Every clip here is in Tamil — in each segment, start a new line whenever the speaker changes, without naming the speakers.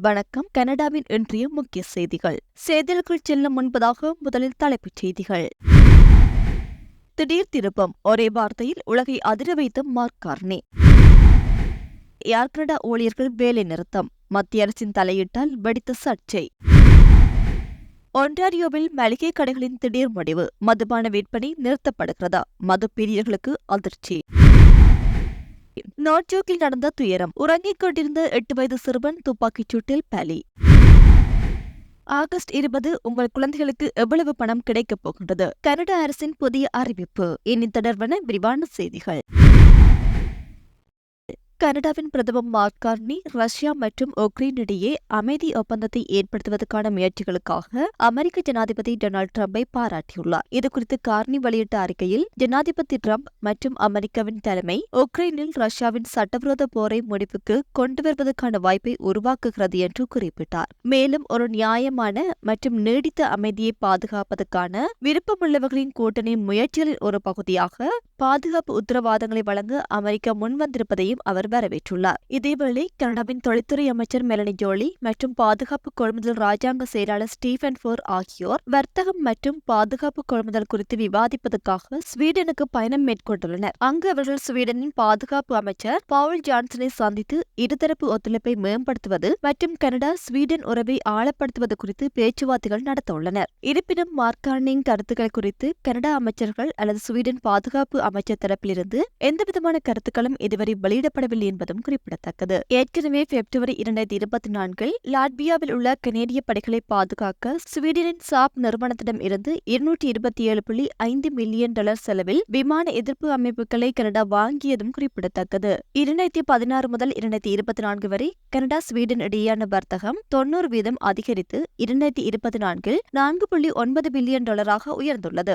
வணக்கம். கனடாவின் இன்றைய முக்கிய செய்திகள். செய்திகளுக்குள் செல்லும் முன்பதாக முதலில் தலைப்புச் செய்திகள். திடீர் திருப்பம். ஒரே வார்த்தையில் உலகை அதிர வைத்த மார்க் கார்னி. ஏர் கனடா ஊழியர்கள் வேலை நிறுத்தம். மத்திய அரசின் தலையிட்டால் வெடித்த சர்ச்சை. ஒன்டாரியோவில் மளிகை கடைகளின் திடீர் முடிவு. மதுபான விற்பனை நிறுத்தப்படுகிறதா? மது பிரியர்களுக்கு அதிர்ச்சி. நாட்ஜோக்கில் நடந்த துயரம். உறங்கிக் கொண்டிருந்த எட்டு வயது சிறுவன் துப்பாக்கிச் சூட்டில் பலி. ஆகஸ்ட் இருபது உங்கள் குழந்தைகளுக்கு எவ்வளவு பணம் கிடைக்கப் போகின்றது? கனடா அரசின் புதிய அறிவிப்பு. இனி தொடர்பான விரிவான செய்திகள். கனடாவின் பிரதமர் மார்க் கார்னி ரஷ்யா மற்றும் உக்ரைன் இடையே அமைதி ஒப்பந்தத்தை ஏற்படுத்துவதற்கான முயற்சிகளுக்காக அமெரிக்க ஜனாதிபதி டொனால்டு டிரம்பை பாராட்டியுள்ளார். இதுகுறித்து கார்னி வெளியிட்ட அறிக்கையில் ஜனாதிபதி டிரம்ப் மற்றும் அமெரிக்காவின் தலைமை உக்ரைனில் ரஷ்யாவின் சட்டவிரோத போரை முடிவுக்கு கொண்டு வருவதற்கான வாய்ப்பை உருவாக்குகிறது என்று குறிப்பிட்டார். மேலும் ஒரு நியாயமான மற்றும் நீடித்த அமைதியை பாதுகாப்பதற்கான விருப்பமுள்ளவர்களின் கூட்டணி முயற்சிகளின் ஒரு பகுதியாக பாதுகாப்பு உத்தரவாதங்களை வழங்க அமெரிக்கா முன்வந்திருப்பதையும் அவர் வரவேற்றுள்ளார். இதேவேளை கனடாவின் தொழில்துறை அமைச்சர் மெலனி ஜோலி மற்றும் பாதுகாப்பு கொள்முதல் ராஜாங்க செயலாளர் ஸ்டீஃபன் ஃபோர் ஆகியோர் வர்த்தகம் மற்றும் பாதுகாப்பு கொள்முதல் குறித்து விவாதிப்பதற்காக ஸ்வீடனுக்கு பயணம் மேற்கொண்டுள்ளனர். அங்கு அவர்கள் ஸ்வீடனின் பாதுகாப்பு அமைச்சர் பவுல் ஜான்சனை சந்தித்து இருதரப்பு ஒத்துழைப்பை மேம்படுத்துவது மற்றும் கனடா ஸ்வீடன் உறவை ஆழப்படுத்துவது குறித்து பேச்சுவார்த்தைகள் நடத்த உள்ளனர் இருப்பினும் மார்க்கானின் கருத்துக்கள் குறித்து கனடா அமைச்சர்கள் அல்லது ஸ்வீடன் பாதுகாப்பு அமைச்சர் தரப்பிலிருந்து எந்தவிதமான கருத்துக்களும் இதுவரை வெளியிடப்படவில்லை என்பதும் குறிப்பிடத்தக்கது. ஏற்கனவே பிப்ரவரி இரண்டாயிரத்தி இருபத்தி நான்கில் லாட்வியாவில் உள்ள கனேடிய படைகளை பாதுகாக்க ஸ்வீடனின் சாப் நிறுவனத்திடம் இருந்து இருநூற்றி இருபத்தி ஏழு புள்ளி ஐந்து மில்லியன் டாலர் செலவில் விமான எதிர்ப்பு அமைப்புகளை கனடா வாங்கியதும் குறிப்பிடத்தக்கது. இரண்டாயிரத்தி பதினாறு முதல் இரண்டாயிரத்தி இருபத்தி நான்கு வரை கனடா ஸ்வீடன் இடையேயான வர்த்தகம் தொன்னூறு வீதம் அதிகரித்து இரண்டாயிரத்தி இருபத்தி நான்கில் நான்கு புள்ளி ஒன்பது பில்லியன் டாலராக உயர்ந்துள்ளது.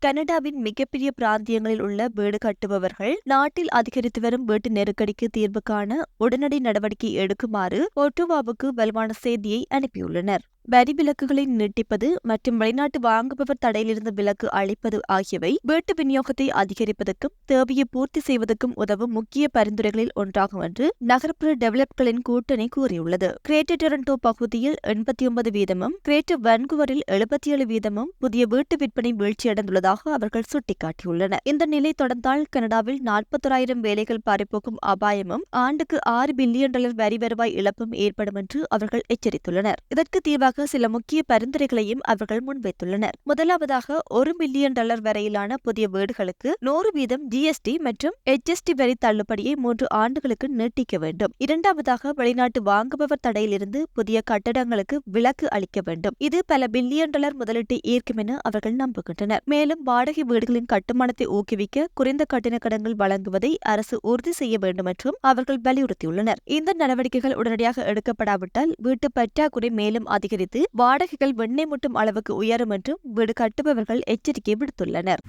கனடாவின் மிகப்பெரிய பிராந்தியங்களில் உள்ள வீடு கட்டுபவர்கள் நாட்டில் அதிகரித்து வரும் வீட்டு நெருக்கடிக்கு தீர்வு காண உடனடி நடவடிக்கை எடுக்குமாறு ஒட்டுவாவுக்கு வலுவான செய்தியை அனுப்பியுள்ளனர். வரி விலக்குகளை நீட்டிப்பது மற்றும் வெளிநாட்டு வாங்குபவர் தடையிலிருந்து விலக்கு அளிப்பது ஆகியவை வீட்டு விநியோகத்தை அதிகரிப்பதற்கும் தேவையை பூர்த்தி செய்வதற்கும் உதவும் முக்கிய பரிந்துரைகளில் ஒன்றாகும் என்று நகர்ப்புற டெவலப்களின் கூட்டணி கூறியுள்ளது. கிரேட்டர் டொரண்டோ பகுதியில் எண்பத்தி ஒன்பது வீதமும் கிரேட்டர் வன்குவரில் எழுபத்தி ஏழு வீதமும் புதிய வீட்டு விற்பனை வீழ்ச்சியடைந்துள்ளதாக அவர்கள் சுட்டிக்காட்டியுள்ளனர். இந்த நிலை தொடர்ந்தால் கனடாவில் நாற்பத்தோராயிரம் வேலைகள் பறிப்போக்கும் அபாயமும் ஆண்டுக்கு ஆறு பில்லியன் டாலர் வரி வருவாய் இழப்பும் ஏற்படும் என்று அவர்கள் எச்சரித்துள்ளனர். இதற்கு தீர்வாக தொடர்பாக சில முக்கிய பரிந்துரைகளையும் அவர்கள் முன்வைத்துள்ளனர். முதலாவதாக ஒரு மில்லியன் டாலர் வரையிலான புதிய வீடுகளுக்கு நூறு வீதம் ஜிஎஸ்டி மற்றும் எச்எஸ்டி வரி தள்ளுபடியை மூன்று ஆண்டுகளுக்கு நீட்டிக்க வேண்டும். இரண்டாவதாக வெளிநாட்டு வாங்குபவர் தடையிலிருந்து புதிய கட்டடங்களுக்கு விலக்கு அளிக்க வேண்டும். இது பல பில்லியன் டாலர் முதலீட்டை ஈர்க்கும் என அவர்கள் நம்புகின்றனர். மேலும் வாடகை வீடுகளின் கட்டுமானத்தை ஊக்குவிக்க குறைந்த கட்டண கடன்கள் வழங்குவதை அரசு உறுதி செய்ய வேண்டும் என்றும் அவர்கள் வலியுறுத்தியுள்ளனர். இந்த நடவடிக்கைகள் உடனடியாக எடுக்கப்படாவிட்டால் வீட்டு பற்றாக்குறை மேலும் அதிகரித்து வாடகைகள் வெண்ணெய் முட்டும் அளவுக்கு உயரும் என்றும் வீடு கட்டுபவர்கள் எச்சரிக்கை விடுத்துள்ளனர்.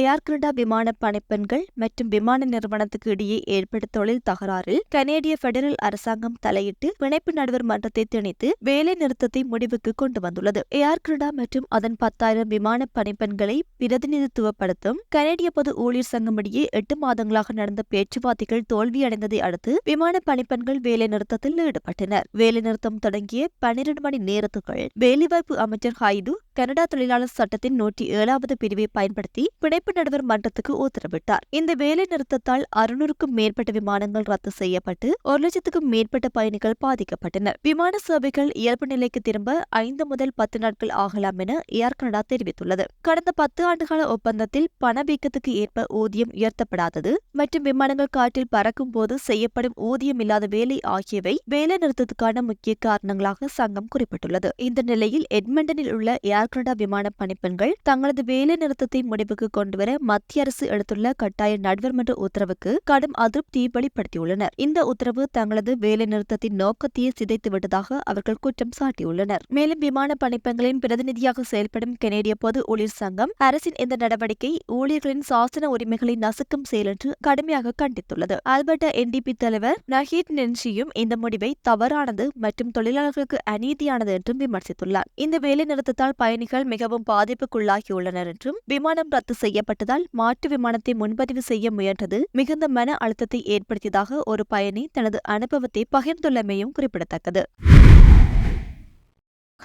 ஏர் கனடா விமான பணிப்பெண்கள் மற்றும் விமான நிறுவனத்துக்கு இடையே ஏற்பட்ட தொழில் தகராறில் கனேடிய பெடரல் அரசாங்கம் தலையிட்டு பிணைப்பு நடுவர் மன்றத்தை திணித்து வேலை நிறுத்தத்தை முடிவுக்கு கொண்டு வந்துள்ளது. ஏர் கனடா மற்றும் அதன் பத்தாயிரம் விமான பணிப்பெண்களை பிரதிநிதித்துவப்படுத்தும் கனேடிய பொது ஊழியர் சங்கம் இடையே எட்டு மாதங்களாக நடந்த பேச்சுவார்த்தைகள் தோல்வியடைந்ததை அடுத்து விமான பணிப்பெண்கள் வேலை நிறுத்தத்தில் ஈடுபட்டனர். வேலை நிறுத்தம் தொடங்கிய பனிரெண்டு மணி நேரத்துக்குள் வேலைவாய்ப்பு அமைச்சர் ஹைது கனடா தொழிலாளர் சட்டத்தின் நூற்றி ஏழாவது பிரிவை பயன்படுத்தி பிணைப்பு நடுவர் மன்றத்துக்கு உத்தரவிட்டார். இந்த வேலை நிறுத்தத்தால் அறுநூறுக்கும் மேற்பட்ட விமானங்கள் ரத்து செய்யப்பட்டு ஒரு லட்சத்துக்கும் மேற்பட்ட பயணிகள் பாதிக்கப்பட்டனர். விமான சேவைகள் இயல்பு நிலைக்கு திரும்ப ஐந்து முதல் பத்து நாட்கள் ஆகலாம் என ஏர் கனடா தெரிவித்துள்ளது. கடந்த பத்து ஆண்டுகால ஒப்பந்தத்தில் பணவீக்கத்துக்கு ஏற்ப ஊதியம் உயர்த்தப்படாதது மற்றும் விமானங்கள் காற்றில் பறக்கும் போது செய்யப்படும் ஊதியம் இல்லாத வேலை ஆகியவை வேலை நிறுத்தத்துக்கான முக்கிய காரணங்களாக சங்கம் குறிப்பிட்டுள்ளது. இந்த நிலையில் எட்மண்டனில் உள்ள ஏர் ஜாக்ரடா விமான பணிப்பெண்கள் தங்களது வேலை நிறுத்தத்தை முடிவுக்கு கொண்டுவர மத்திய அரசு எடுத்துள்ள கட்டாய நடுவர்மன்ற உத்தரவுக்கு கடும் அதிருப்தியை வெளிப்படுத்தியுள்ளனர். இந்த உத்தரவு தங்களது வேலை நிறுத்தத்தின் நோக்கத்தையே சிதைத்து விட்டதாக அவர்கள் குற்றம் சாட்டியுள்ளனர். மேலும் விமான பணிப்பெண்களின் பிரதிநிதியாக செயல்படும் கனேடிய பொது ஊழியர் சங்கம் அரசின் இந்த நடவடிக்கை ஊழியர்களின் சாசன உரிமைகளை நசுக்கும் செயல் என்று கடுமையாக கண்டித்துள்ளது. ஆல்பர்டா என்டிபி தலைவர் நஹீத் நென்ஷியும் இந்த முடிவை தவறானது மற்றும் தொழிலாளர்களுக்கு அநீதியானது என்றும் விமர்சித்துள்ளார். இந்த வேலை நிறுத்தத்தால் பயன் பயணிகள் மிகவும் பாதிப்புக்குள்ளாகியுள்ளனர் என்றும் விமானம் ரத்து செய்யப்பட்டதால் மாற்று விமானத்தை முன்பதிவு செய்ய முயன்றது மிகுந்த மன அழுத்தத்தை ஏற்படுத்தியதாக ஒரு பயணி தனது அனுபவத்தை பகிர்ந்துள்ளமையும் குறிப்பிடத்தக்கது.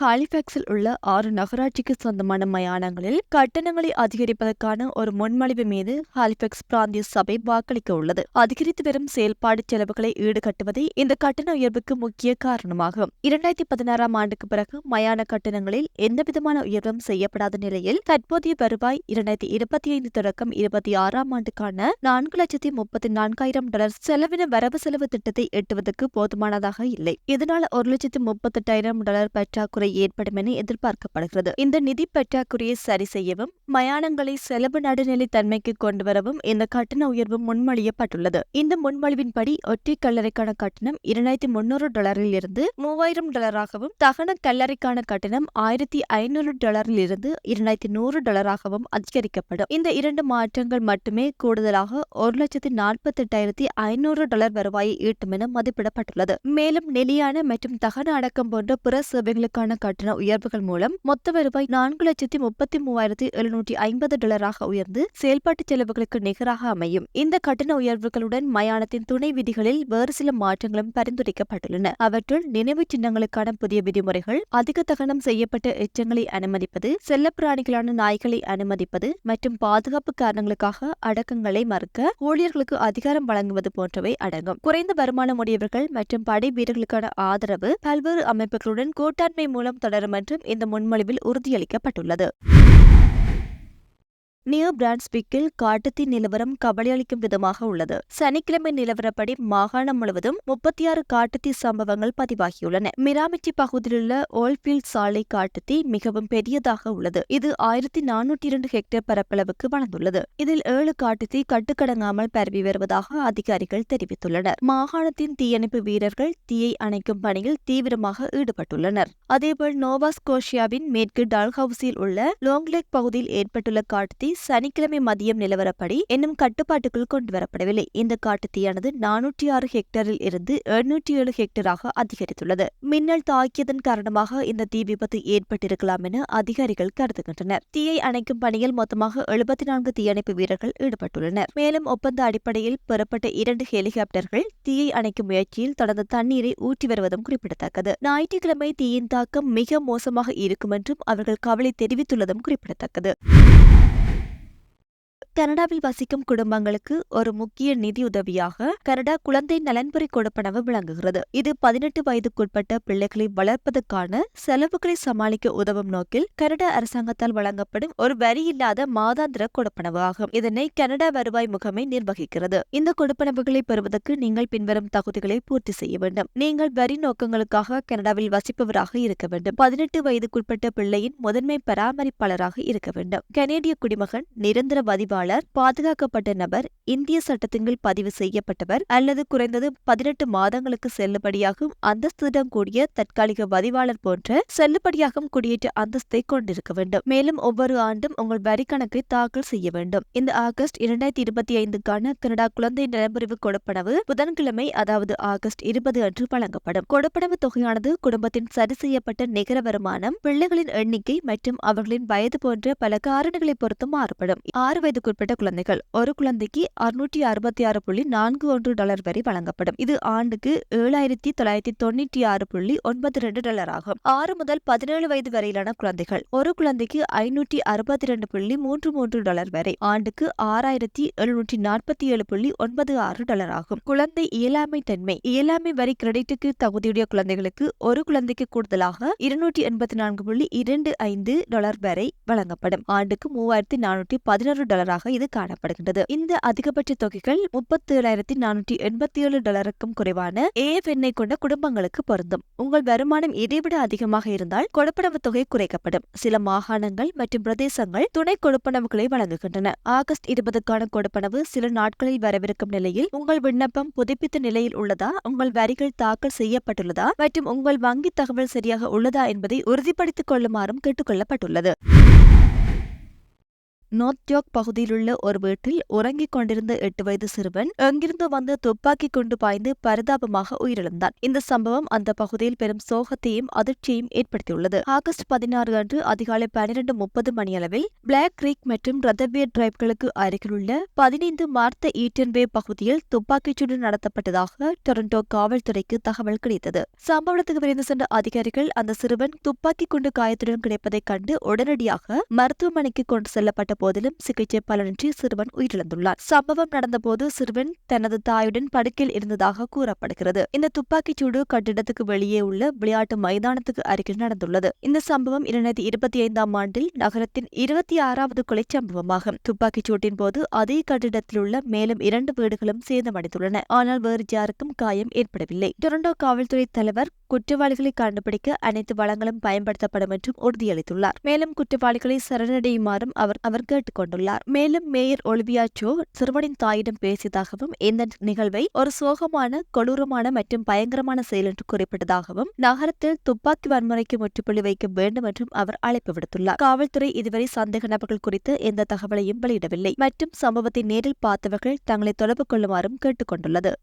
ஹாலிஃபேக்ஸில் உள்ள ஆறு நகராட்சிக்கு சொந்தமான மயானங்களில் கட்டணங்களை அதிகரிப்பதற்கான ஒரு முன்மொழிவு மீது ஹாலிஃபேக்ஸ் பிராந்திய சபை வாக்களிக்க உள்ளது. அதிகரித்து வரும் செயல்பாடு செலவுகளை ஈடுகட்டுவதே இந்த கட்டண உயர்வுக்கு முக்கிய காரணமாகும். இரண்டாயிரத்தி பதினாறாம் ஆண்டுக்கு பிறகு மயான கட்டணங்களில் எந்தவிதமான உயர்வும் செய்யப்படாத நிலையில் தற்போதைய வருவாய் இரண்டாயிரத்தி இருபத்தி ஐந்து தொடக்கம் இருபத்தி ஆறாம் ஆண்டுக்கான நான்கு லட்சத்தி முப்பத்தி நான்காயிரம் டாலர் செலவின வரவு செலவு திட்டத்தை எட்டுவதற்கு போதுமானதாக இல்லை. இதனால் ஒரு லட்சத்தி முப்பத்தெட்டாயிரம் டாலர் பற்றாக்குறை ஏற்படும் என எதிர்பார்க்கப்படுகிறது. இந்த நிதி பற்றாக்குறையை சரி செய்யவும் மயானங்களை செலவு நடுநிலை தன்மைக்கு கொண்டு வரவும் இந்த கட்டண உயர்வு முன்மொழியப்பட்டுள்ளது. இந்த முன்மொழிவின்படி ஒற்றை கல்லறைக்கான கட்டணம் இரண்டாயிரத்தி முன்னூறு டாலரில் இருந்து மூவாயிரம் டாலராகவும் தகன கல்லறைக்கான கட்டணம் ஆயிரத்தி ஐநூறு டாலரில் இருந்து இரண்டாயிரத்தி நூறு டாலராகவும் அதிகரிக்கப்படும். இந்த இரண்டு மாற்றங்கள் மட்டுமே கூடுதலாக ஒரு லட்சத்தி நாற்பத்தி எட்டாயிரத்தி ஐநூறு டாலர் வருவாயை ஈட்டும் என மதிப்பிடப்பட்டுள்ளது. மேலும் நிலையான மற்றும் தகன அடக்கம் போன்ற பிற சேவைகளுக்கான கட்டண உயர்வுகள் மூலம் மொத்த வருவாய் நான்கு லட்சத்தி முப்பத்தி மூவாயிரத்தி எழுநூற்றி ஐம்பது டாலராக உயர்ந்து செயல்பாட்டு செலவுகளுக்கு நிகராக அமையும். இந்த கட்டண உயர்வுகளுடன் மயானத்தின் துணை விதிகளில் வேறு சில மாற்றங்களும் பரிந்துரைக்கப்பட்டுள்ளன. அவற்றுள் நினைவு சின்னங்களுக்கான புதிய விதிமுறைகள் அதிக தகனம் செய்யப்பட்ட எச்சங்களை அனுமதிப்பது செல்லப்பிராணிகளான நாய்களை அனுமதிப்பது மற்றும் பாதுகாப்பு காரணங்களுக்காக அடக்கங்களை மறுக்க ஊழியர்களுக்கு அதிகாரம் வழங்குவது போன்றவை அடங்கும். குறைந்த வருமானம் உடையவர்கள் மற்றும் படை வீரர்களுக்கான ஆதரவு பல்வேறு அமைப்புகளுடன் கூட்டாண்மை மூலம் தொடரும் என்றும் இந்த முன்மொழிவில் உறுதியளிக்கப்பட்டுள்ளது. நியூ பிரான்ஸ்பிக்கில் காட்டுத்தீ நிலவரம் கவலையளிக்கும் விதமாக உள்ளது. சனிக்கிழமை நிலவரப்படி மாகாணம் முழுவதும் முப்பத்தி ஆறு காட்டுத்தீ சம்பவங்கள் பதிவாகியுள்ளன. மிராமிச்சி பகுதியிலுள்ள ஓல்பீல்ட் சாலை காட்டுத்தீ மிகவும் பெரியதாக உள்ளது. இது ஆயிரத்தி நானூற்றி இரண்டு ஹெக்டேர் பரப்பளவுக்கு வளர்ந்துள்ளது. இதில் ஏழு காட்டுத்தீ கட்டுக்கடங்காமல் பரவி வருவதாக அதிகாரிகள் தெரிவித்துள்ளனர். மாகாணத்தின் தீயணைப்பு வீரர்கள் தீயை அணைக்கும் பணியில் தீவிரமாக ஈடுபட்டுள்ளனர். அதேபோல் நோவா ஸ்கோஷியாவின் மேற்கு டால்ஹவுஸில் உள்ள லோங்லேக் பகுதியில் ஏற்பட்டுள்ள காட்டுத்தீ சனிக்கிழமை மதியம் நிலவரப்படி இன்னும் கட்டுப்பாட்டுக்குள் கொண்டுவரப்படவில்லை. இந்த காட்டுத்தீயானது நானூற்றி ஆறு ஹெக்டரில் இருந்து எழுநூற்றி ஏழு ஹெக்டராக அதிகரித்துள்ளது. மின்னல் தாக்கியதன் காரணமாக இந்த தீ விபத்து ஏற்பட்டிருக்கலாம் என அதிகாரிகள் கருதுகின்றனர். தீயை அணைக்கும் பணியில் மொத்தமாக எழுபத்தி நான்கு தீயணைப்பு வீரர்கள் ஈடுபட்டுள்ளனர். மேலும் ஒப்பந்த அடிப்படையில் பெறப்பட்ட இரண்டு ஹெலிகாப்டர்கள் தீயை அணைக்கும் முயற்சியில் தொடர்ந்து தண்ணீரை ஊற்றி வருவதும் குறிப்பிடத்தக்கது. ஞாயிற்றுக்கிழமை தீயின் தாக்கம் மிக மோசமாக இருக்கும் என்றும் அவர்கள் கவலை தெரிவித்துள்ளதும் குறிப்பிடத்தக்கது. கனடாவில் வசிக்கும் குடும்பங்களுக்கு ஒரு முக்கிய நிதி உதவியாக கனடா குழந்தை நலன்புரி கொடுப்பனவு விளங்குகிறது. இது பதினெட்டு வயதுக்குட்பட்ட பிள்ளைகளை வளர்ப்பதற்கான செலவுகளை சமாளிக்க உதவும் நோக்கில் கனடா அரசாங்கத்தால் வழங்கப்படும் ஒரு வரி இல்லாத மாதாந்திர கொடுப்பனவு ஆகும். இதனை கனடா வருவாய் முகமை நிர்வகிக்கிறது. இந்த கொடுப்பனவுகளை பெறுவதற்கு நீங்கள் பின்வரும் தகுதிகளை பூர்த்தி செய்ய வேண்டும். நீங்கள் வரி நோக்கங்களுக்காக கனடாவில் வசிப்பவராக இருக்க வேண்டும். பதினெட்டு வயதுக்குட்பட்ட பிள்ளையின் முதன்மை பராமரிப்பாளராக இருக்க வேண்டும். கனேடிய குடிமகன் நிரந்தர பதிவாளர் பதிவாளர் பாதுகாக்கப்பட்ட நபர் இந்திய சட்டத்தின் பதிவு செய்யப்பட்டவர் அல்லது குறைந்தது பதினெட்டு மாதங்களுக்கு செல்லுபடியாகும் அந்தஸ்துடன் கூடிய தற்காலிக பதிவாளர் போன்ற செல்லுபடியாகும் குடியேற்ற அந்தஸ்தை கொண்டிருக்க வேண்டும். மேலும் ஒவ்வொரு ஆண்டும் உங்கள் வரி கணக்கை தாக்கல் செய்ய வேண்டும். இந்த ஆகஸ்ட் இரண்டாயிரத்தி இருபத்தி ஐந்துக்கான கனடா குழந்தை நலம்புரிவு கொடுப்பனவு புதன்கிழமை அதாவது ஆகஸ்ட் இருபது அன்று வழங்கப்படும். கொடுப்பனவு தொகையானது குடும்பத்தின் சரி செய்யப்பட்ட நிகர வருமானம் பிள்ளைகளின் எண்ணிக்கை மற்றும் அவர்களின் வயது போன்ற பல காரணிகளை பொறுத்து மாறுபடும். ஆறு வயதுக்கு உட்பட்ட குழந்தைகள். ஒரு குழந்தைக்கு அறுநூற்றி அறுபத்தி ஆறு புள்ளி நான்கு ஒன்று டாலர் வரை வழங்கப்படும். இது ஆண்டுக்கு ஏழாயிரத்தி தொள்ளாயிரத்தி தொண்ணூற்றி ஆறு புள்ளி ஒன்பது ரெண்டு டாலர் ஆகும். ஆறு முதல் பதினேழு வயது வரையிலான குழந்தைகள் ஒரு குழந்தைக்கு ஐநூற்றி அறுபத்தி ரெண்டு புள்ளி மூன்று மூன்று டாலர் வரை ஆண்டுக்கு ஆறாயிரத்தி எழுநூற்றி நாற்பத்தி ஏழு புள்ளி ஒன்பது ஆறு டாலர் ஆகும். குழந்தை இயலாமை தன்மை. இயலாமை வரி கிரெடிட்டுக்கு தகுதியுடைய குழந்தைகளுக்கு ஒரு குழந்தைக்கு கூடுதலாக இருநூற்றி எண்பத்தி நான்கு புள்ளி இரண்டு ஐந்து டாலர் வரை வழங்கப்படும். ஆண்டுக்கு மூவாயிரத்தி நானூற்றி பதினோரு டாலராக இது காணப்படுகின்றது. இந்த அதிகபட்ச தொகைகள் முப்பத்தி ஏழாயிரத்தி நானூற்றி எண்பத்தி ஏழு டாலருக்கும் குறைவான ஏஎஃப் எண்ணெய் கொண்ட குடும்பங்களுக்கு பொருந்தும். உங்கள் வருமானம் இதைவிட அதிகமாக இருந்தால் கொடுப்பனவு தொகை குறைக்கப்படும். சில மாகாணங்கள் மற்றும் பிரதேசங்கள் துணை கொடுப்பனவுகளை வழங்குகின்றன. ஆகஸ்ட் இருபதுக்கான கொடுப்பனவு சில நாட்களில் வரவிருக்கும் நிலையில் உங்கள் விண்ணப்பம் புதுப்பித்த நிலையில் உள்ளதா? உங்கள் வரிகள் தாக்கல் செய்யப்பட்டுள்ளதா? மற்றும் உங்கள் வங்கி தகவல் சரியாக உள்ளதா என்பதை உறுதிப்படுத்திக் கொள்ளுமாறும் கேட்டுக்கொள்ளப்பட்டுள்ளது நார்த் ஜோக் பகுதியிலுள்ள ஒரு வீட்டில் உறங்கிக் கொண்டிருந்த எட்டு வயது சிறுவன் எங்கிருந்து வந்து துப்பாக்கி கொண்டு பாய்ந்து பரிதாபமாக உயிரிழந்தான். இந்த சம்பவம் அந்த பகுதியில் பெரும் சோகத்தையும் அதிர்ச்சியையும் ஏற்படுத்தியுள்ளது. ஆகஸ்ட் பதினாறு அன்று அதிகாலை பனிரெண்டு முப்பது மணியளவில் பிளாக் கிரீக் மற்றும் ரதவியர் டிரைவ்களுக்கு அருகிலுள்ள பதினைந்து மார்த்த ஈட்டன்வே பகுதியில் துப்பாக்கிச்சூடு நடத்தப்பட்டதாக டொரண்டோ காவல்துறைக்கு தகவல் கிடைத்தது. சம்பவத்துக்கு விரைந்து சென்ற அதிகாரிகள் அந்த சிறுவன் துப்பாக்கி குண்டு காயத்துடன் கிடைப்பதைக் கண்டு உடனடியாக மருத்துவமனைக்கு கொண்டு செல்லப்பட்ட போதிலும் சிகிச்சை பலனின்றி சிறுவன் உயிரிழந்துள்ளார். சம்பவம் நடந்தபோது சிறுவன் தனது தாயுடன் படுக்கையில் இருந்ததாக கூறப்படுகிறது. இந்த துப்பாக்கிச் சூடு கட்டிடத்துக்கு வெளியே உள்ள விளையாட்டு மைதானத்துக்கு அருகில் நடந்துள்ளது. இந்த சம்பவம் இரண்டாயிரத்தி இருபத்தி ஐந்தாம் ஆண்டில் நகரத்தின் இருபத்தி ஆறாவது கொலை சம்பவமாகும். துப்பாக்கிச் சூட்டின் போது அதே கட்டிடத்தில் உள்ள மேலும் இரண்டு வீடுகளும் சேதமடைந்துள்ளன. ஆனால் வேறு யாருக்கும் காயம் ஏற்படவில்லை. டொரண்டோ காவல்துறை தலைவர் குற்றவாளிகளை கண்டுபிடிக்க அனைத்து வளங்களும் பயன்படுத்தப்படும் என்றும் உறுதியளித்துள்ளார். மேலும் குற்றவாளிகளை சரணடையுமாறும் அவர் அவர் கேட்டுக் கொண்டுள்ளார் மேலும் மேயர் ஒலிவியா சோ சிறுவனின் தாயிடம் பேசியதாகவும் இந்த நிகழ்வை ஒரு சோகமான கொடூரமான மற்றும் பயங்கரமான செயல் என்று குறிப்பிட்டதாகவும் நகரத்தில் துப்பாக்கி வன்முறைக்கு முற்றுப்புள்ளி வைக்க வேண்டும் என்றும் அவர் அழைப்பு விடுத்துள்ளார். காவல்துறை இதுவரை சந்தேக நபர்கள் குறித்து எந்த தகவலையும் வெளியிடவில்லை. மற்றும் சம்பவத்தை நேரில் பார்த்தவர்கள் தங்களை தொடர்பு கொள்ளுமாறும் கேட்டுக் கொண்டுள்ளது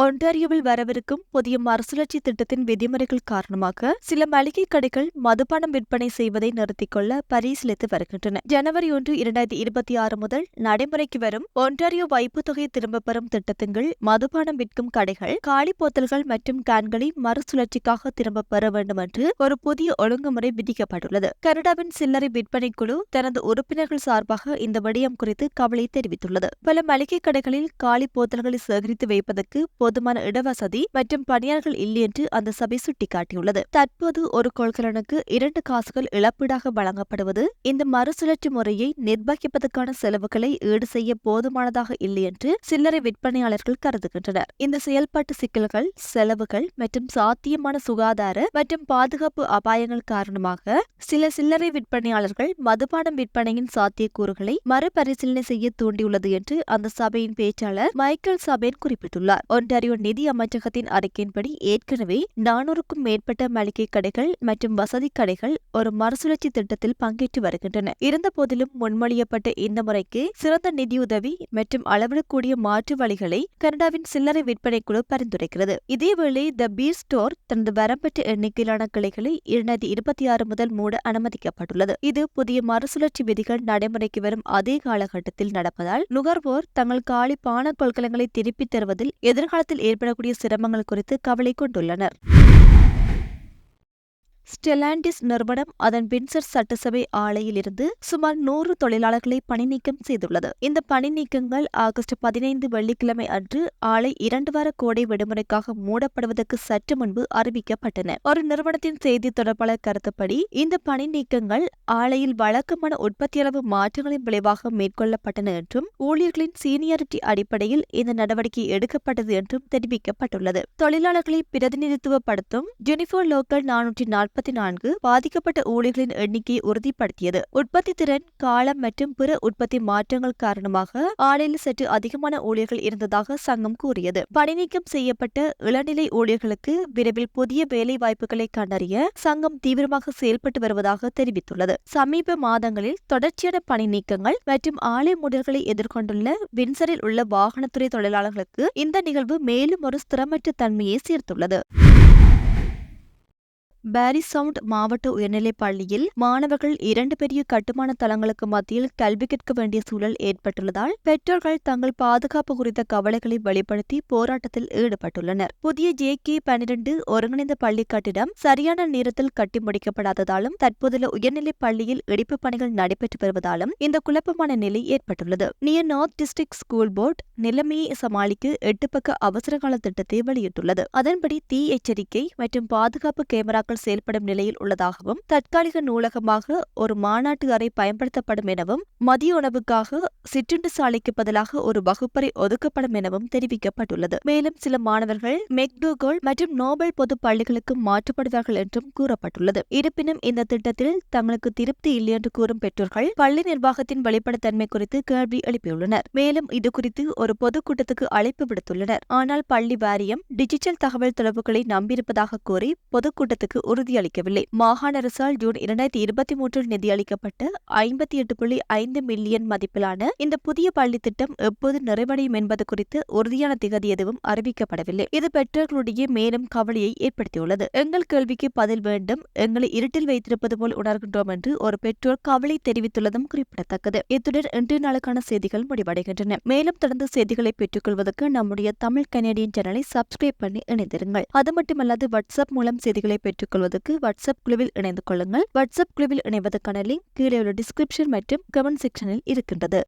ஒன்டாரியோவில் வரவிருக்கும் புதிய மறுசுழற்சி திட்டத்தின் விதிமுறைகள் காரணமாக சில மளிகை கடைகள் மதுபானம் விற்பனை செய்வதை நிறுத்திக் கொள்ள பரிசீலித்து வருகின்றன. ஜனவரி ஒன்று இரண்டாயிரத்தி இருபத்தி ஆறு முதல் நடைமுறைக்கு வரும் ஒன்டாரியோ வைப்பு தொகை திரும்பப் பெறும் திட்டத்தின் கீழ் மதுபானம் விற்கும் கடைகள் காலி போத்தல்கள் மற்றும் கேன்களை மறுசுழற்சிக்காக திரும்பப் பெற வேண்டும் என்று ஒரு புதிய ஒழுங்குமுறை விதிக்கப்பட்டுள்ளது. கனடாவின் சில்லறை விற்பனை குழு தனது உறுப்பினர்கள் சார்பாக இந்த விடயம் குறித்து கவலை தெரிவித்துள்ளது. பல மளிகை கடைகளில் காலி போத்தல்களை சேகரித்து வைப்பதற்கு போதுமான இடவசதி மற்றும் பணியாளர்கள் இல்லை என்று அந்த சபை சுட்டிக்காட்டியுள்ளது. தற்போது ஒரு கொள்கலனுக்கு இரண்டு காசுகள் இழப்பீடாக வழங்கப்படுவது இந்த மறுசுழற்சி முறையை நிர்வகிப்பதற்கான செலவுகளை ஈடு செய்ய போதுமானதாக இல்லை என்று சில்லறை விற்பனையாளர்கள் கருதுகின்றனர். இந்த செயல்பாட்டு சிக்கல்கள் செலவுகள் மற்றும் சாத்தியமான சுகாதார மற்றும் பாதுகாப்பு அபாயங்கள் காரணமாக சில சில்லறை விற்பனையாளர்கள் மதுபானம் விற்பனையின் சாத்தியக்கூறுகளை மறுபரிசீலனை செய்ய தூண்டியுள்ளது என்று அந்த சபையின் பேச்சாளர் மைக்கேல் சபேன் குறிப்பிட்டுள்ளார். ஒன்டாரியோ நிதி அமைச்சகத்தின் அறிக்கையின்படி ஏற்கனவே நானூறுக்கும் மேற்பட்ட மளிகை கடைகள் மற்றும் வசதி கடைகள் ஒரு மறுசுழற்சி திட்டத்தில் பங்கேற்று வருகின்றன. இருந்தபோதிலும் முன்மொழியப்பட்ட இந்த முறைக்கு சிறந்த நிதியுதவி மற்றும் அளவிடக்கூடிய மாற்று வழிகளை கனடாவின் சில்லறை விற்பனை குழு பரிந்துரைக்கிறது. இதேவேளை த பீர் ஸ்டோர் தனது வரம்பற்ற எண்ணிக்கையிலான கிளைகளை இரண்டாயிரத்தி இருபத்தி ஆறு முதல் மூட அனுமதிக்கப்பட்டுள்ளது. இது புதிய மறுசுழற்சி விதிகள் நடைமுறைக்கு வரும் அதே காலகட்டத்தில் நடப்பதால் நுகர்வோர் தங்கள் காலி பான கொள்கலங்களை திருப்பித் தருவதில் எதிர்கால எதிர்காலத்தில் ஏற்படக்கூடிய சிரமங்கள் குறித்து கவலை கொண்டுள்ளனர். ஸ்டெலாண்டிஸ் நிறுவனம் அதன் வின்சர் சட்டசபை ஆலையிலிருந்து சுமார் நூறு தொழிலாளர்களை பணிநீக்கம் செய்துள்ளது. இந்த பணிநீக்கங்கள் ஆகஸ்ட் பதினைந்து வெள்ளிக்கிழமை அன்று ஆலை இரண்டு வார கோடை விடுமுறைக்காக மூடப்படுவதற்கு சற்று முன்பு அறிவிக்கப்பட்டன. ஒரு நிறுவனத்தின் செய்தி தொடர்பாளர் கருத்துப்படி இந்த பணி நீக்கங்கள் ஆலையில் வழக்கமான உற்பத்தியளவு மாற்றங்களின் விளைவாக மேற்கொள்ளப்பட்டன என்றும் ஊழியர்களின் சீனியாரிட்டி அடிப்படையில் இந்த நடவடிக்கை எடுக்கப்பட்டது என்றும் தெரிவிக்கப்பட்டுள்ளது. தொழிலாளர்களை பிரதிநிதித்துவப்படுத்தும் ஜெனிஃபர் லோக்கல் நானூற்றி நாற்பத்தி நான்கு பாதிக்கப்பட்ட ஊழியர்களின் எண்ணிக்கையை உறுதிப்படுத்தியது. உற்பத்தி திறன் காலம் மற்றும் பிற உற்பத்தி மாற்றங்கள் காரணமாக ஆலையில் சற்று அதிகமான ஊழியர்கள் இருந்ததாக சங்கம் கூறியது. பணிநீக்கம் செய்யப்பட்ட இளநிலை ஊழியர்களுக்கு விரைவில் புதிய வேலை வாய்ப்புகளை கண்டறிய சங்கம் தீவிரமாக செயல்பட்டு வருவதாக தெரிவித்துள்ளது. சமீப மாதங்களில் தொடர்ச்சியான பணி நீக்கங்கள் மற்றும் ஆலை மூடல்களை எதிர்கொண்டுள்ள வின்சரில் உள்ள வாகனத்துறை தொழிலாளர்களுக்கு இந்த நிகழ்வு மேலும் ஒரு ஸ்திரமற்ற தன்மையை சேர்த்துள்ளது. பாரிசவுண்ட் மாவட்ட உயர்நிலைப் பள்ளியில் மாணவர்கள் இரண்டு பெரிய கட்டுமான தளங்களுக்கு மத்தியில் கல்வி கேட்க வேண்டிய சூழல் ஏற்பட்டுள்ளதால் பெற்றோர்கள் தங்கள் பாதுகாப்பு குறித்த கவலைகளை வெளிப்படுத்தி போராட்டத்தில் ஈடுபட்டுள்ளனர். புதிய ஜே கே பனிரெண்டு ஒருங்கிணைந்த பள்ளி கட்டிடம் சரியான நேரத்தில் கட்டி முடிக்கப்படாததாலும் தற்போதுள்ள உயர்நிலைப் பள்ளியில் இடிப்பு பணிகள் நடைபெற்று வருவதாலும் இந்த குழப்பமான நிலை ஏற்பட்டுள்ளது. Near north district school board நிலைமையை சமாளிக்க எட்டு பக்க அவசரகால திட்டத்தை வெளியிட்டுள்ளது. அதன்படி தீ எச்சரிக்கை மற்றும் பாதுகாப்பு கேமராக்கள் நூலகங்கள் செயல்படும் நிலையில் உள்ளதாகவும் தற்காலிக நூலகமாக ஒரு மாநாட்டு அறை பயன்படுத்தப்படும் எனவும் மதிய உணவுக்காக சிற்றுண்டு சாலைக்கு பதிலாக ஒரு வகுப்பறை ஒதுக்கப்படும் எனவும் தெரிவிக்கப்பட்டுள்ளது. மேலும் சில மாணவர்கள் மெக்டூகோல் மற்றும் நோபல் பொது பள்ளிகளுக்கு மாற்றப்படுவார்கள் என்றும் கூறப்பட்டுள்ளது. இருப்பினும் இந்த திட்டத்தில் தங்களுக்கு திருப்தி இல்லை என்று கூறும் பெற்றோர்கள் பள்ளி நிர்வாகத்தின் வெளிப்படைத்தன்மை குறித்து கேள்வி எழுப்பியுள்ளனர். மேலும் இது குறித்து ஒரு பொதுக்கூட்டத்துக்கு அழைப்பு விடுத்துள்ளனர். ஆனால் பள்ளி வாரியம் டிஜிட்டல் தகவல் தொடர்புகளை நம்பியிருப்பதாக கூறி பொதுக்கூட்டத்துக்கு உறுதியளிக்கவில்லை. மாகாண அரசால் ஜூன் இரண்டாயிரத்தி இருபத்தி மூன்றில் நிதியளிக்கப்பட்ட ஐம்பத்தி எட்டு புள்ளி ஐந்து மில்லியன் மதிப்பிலான இந்த புதிய பள்ளி திட்டம் எப்போது நிறைவடையும் என்பது குறித்து உறுதியான திகதி எதுவும் அறிவிக்கப்படவில்லை. இது பெற்றோர்களுடைய மேலும் கவலையை ஏற்படுத்தியுள்ளது. எங்கள் கேள்விக்கு பதில் வேண்டும். எங்களை இருட்டில் வைத்திருப்பது போல் உணர்கின்றோம் என்று ஒரு பெற்றோர் கவலை தெரிவித்துள்ளதும் குறிப்பிடத்தக்கது. இத்துடன் இன்றைய நாளுக்கான செய்திகள் முடிவடைகின்றன. மேலும் தொடர்ந்து செய்திகளை பெற்றுக்கொள்வதற்கு நம்முடைய தமிழ் கனேடியன் சேனலை சப்ஸ்கிரைப் பண்ணி இணைந்திருங்கள். அது மட்டுமல்லாது வாட்ஸ்அப் மூலம் செய்திகளை கொள்வதற்கு வாட்ஸ்அப் குழுவில் இணைந்து கொள்ளுங்கள். வாட்ஸ்அப் குழுவில் இணைவதற்கான லிங்க் கீழே உள்ள டிஸ்கிரிப்ஷன் மற்றும் கமெண்ட் செக்ஷனில் இருக்கின்றது.